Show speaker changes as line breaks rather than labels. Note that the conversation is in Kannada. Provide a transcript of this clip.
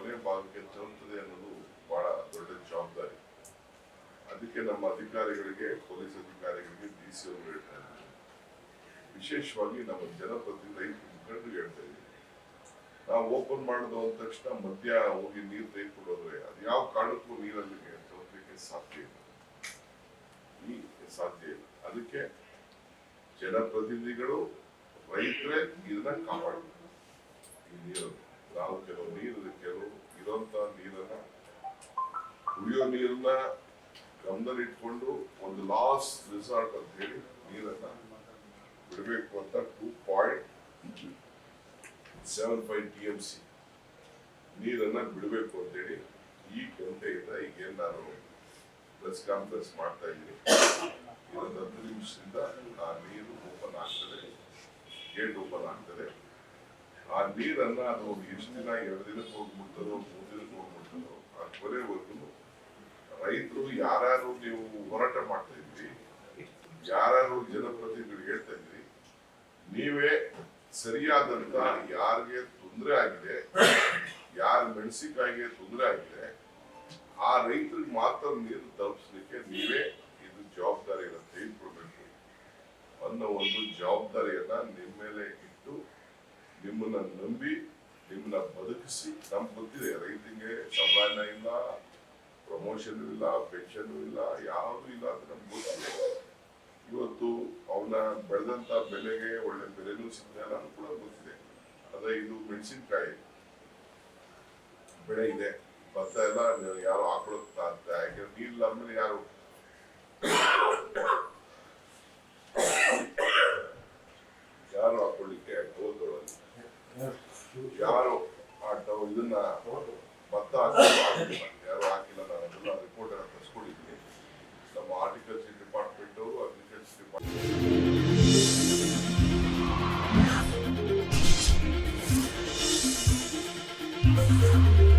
ಕೊನೆ ಭಾಗಕ್ಕೆ ತಲುಪುತ್ತದೆ ಅನ್ನೋದು ಬಹಳ ದೊಡ್ಡ ಜವಾಬ್ದಾರಿ. ಅದಕ್ಕೆ ನಮ್ಮ ಅಧಿಕಾರಿಗಳಿಗೆ, ಪೊಲೀಸ್ ಅಧಿಕಾರಿಗಳಿಗೆ ಡಿ ಸಿ ಅವರು ಹೇಳ್ತಾ ಇದ್ದಾರೆ. ವಿಶೇಷವಾಗಿ ನಮ್ಮ ಜನಪ್ರತಿ ರೈತ ಮುಖಂಡರು ಹೇಳ್ತಾ ಇದ್ದೀವಿ ನಾವು ಓಪನ್ ಮಾಡಿದ ಅಂದ ತಕ್ಷಣ ಮಧ್ಯ ಹೋಗಿ ನೀರು ತೆಗೆದುಕೊಂಡು ಹೋದ್ರೆ ಅದು ಯಾವ ಕಾರಣಕ್ಕೂ ನೀರಲ್ಲಿ ತಲುಪಲಿಕ್ಕೆ ಸಾಧ್ಯ ಇಲ್ಲ. ಈ ಸಾಧ್ಯ ಇಲ್ಲ. ಅದಕ್ಕೆ ಜನಪ್ರತಿನಿಧಿಗಳು, ರೈತರೇ ಇದನ್ನ ಕಾಪಾಡಬೇಕು. ಈ ನೀರನ್ನು ನಾವು ಕೆಲವು ನೀರು ನೀರನ್ನ ಗಮನದಲ್ಲಿಟ್ಕೊಂಡು ಒಂದು ಲಾಸ್ ರಿಸಾರ್ಟ್ ಅಂತ ಹೇಳಿ ನೀರನ್ನ ಬಿಡಬೇಕು ಅಂತ two point seven five T M C ನೀರನ್ನ ಬಿಡಬೇಕು ಅಂತೇಳಿ ಈ ಗಂಟೆಯಿಂದ ಈಗ ನಾನು ಪ್ರೆಸ್ ಕಾನ್ಫರೆನ್ಸ್ ಮಾಡ್ತಾ ಇದ್ದೀನಿ. ಹತ್ತು ನಿಮಿಷದಿಂದ ಆ ನೀರು ಓಪನ್ ಆಗ್ತದೆ ಗೇಟ್ ಓಪನ್ ಆಗ್ತದೆ. ಆ ನೀರನ್ನ ಅದು ಎಷ್ಟು ದಿನ ಎರಡು ದಿನಕ್ಕೆ ಹೋಗ್ಬಿಡ್ತದೋ, ಮೂರು ದಿನಕ್ಕೆ ಹೋಗ್ಬಿಡ್ತದೋ, ಆ ಕೊನೆವರೆಗೂ ರೈತರು ಯಾರ್ಯಾರು ನೀವು ಹೋರಾಟ ಮಾಡ್ತಾ ಇದ್ರಿ, ಯಾರ್ಯಾರು ಜನಪ್ರತಿನಿಧಿಗಳು ಹೇಳ್ತಾ ಇದ್ರಿ, ನೀವೇ ಸರಿಯಾದಂತ ಯಾರಿಗೆ ತೊಂದರೆ ಆಗಿದೆ, ಯಾರ ಮೆಣಸಿನಕಾಯಿಗೆ ತೊಂದರೆ ಆಗಿದೆ, ಆ ರೈತರಿಗೆ ಮಾತ್ರ ನೀರು ತಲುಪಿಸ್ಲಿಕ್ಕೆ ನೀವೇ ಇದು ಜವಾಬ್ದಾರಿಯನ್ನು ತೆಗೆದುಕೊಳ್ಬೇಕು ಅನ್ನೋ ಒಂದು ಜವಾಬ್ದಾರಿಯನ್ನ ನಿಮ್ಮ ಮೇಲೆ ಇಟ್ಟು ನಿಮ್ಮನ್ನ ನಂಬಿ, ನಿಮ್ಮನ್ನ ಬದುಕಿಸಿ. ನಮ್ಗೆ ಗೊತ್ತಿದೆ, ರೈತರಿಗೆ ಸಂಬಳ ಇಲ್ಲ ಪ್ರಮೋಷನ್ ಇಲ್ಲ ಪೆನ್ಷನ್ ಇಲ್ಲ, ಯಾವುದು ಇಲ್ಲ ಅಂತ ನಮ್ಗೆ ಗೊತ್ತಿದೆ ಇವತ್ತು ಅವನ ಬೆಳೆದಂತ ಬೆಲೆಗೆ ಒಳ್ಳೆ ಬೆಲೆನೂ ಸಿಗ್ತಾ ಇಲ್ಲ ಕೂಡ ಗೊತ್ತಿದೆ. ಅದೇ ಇದು ಮೆಣಸಿನ್ಕಾಯಿ ಬೆಳೆ ಇದೆ. ಭತ್ತ ಎಲ್ಲ ಯಾರು ಹಾಕೊಳ್ಳುತ್ತಾ ನೀರಿಲ್ಲ ಅಂದ್ರೆ ಯಾರು ಯಾರು ಹಾಕೊಳ್ಳಿಕ್ಕೆ ಯಾರು? ಆ ಇದನ್ನ Thank you.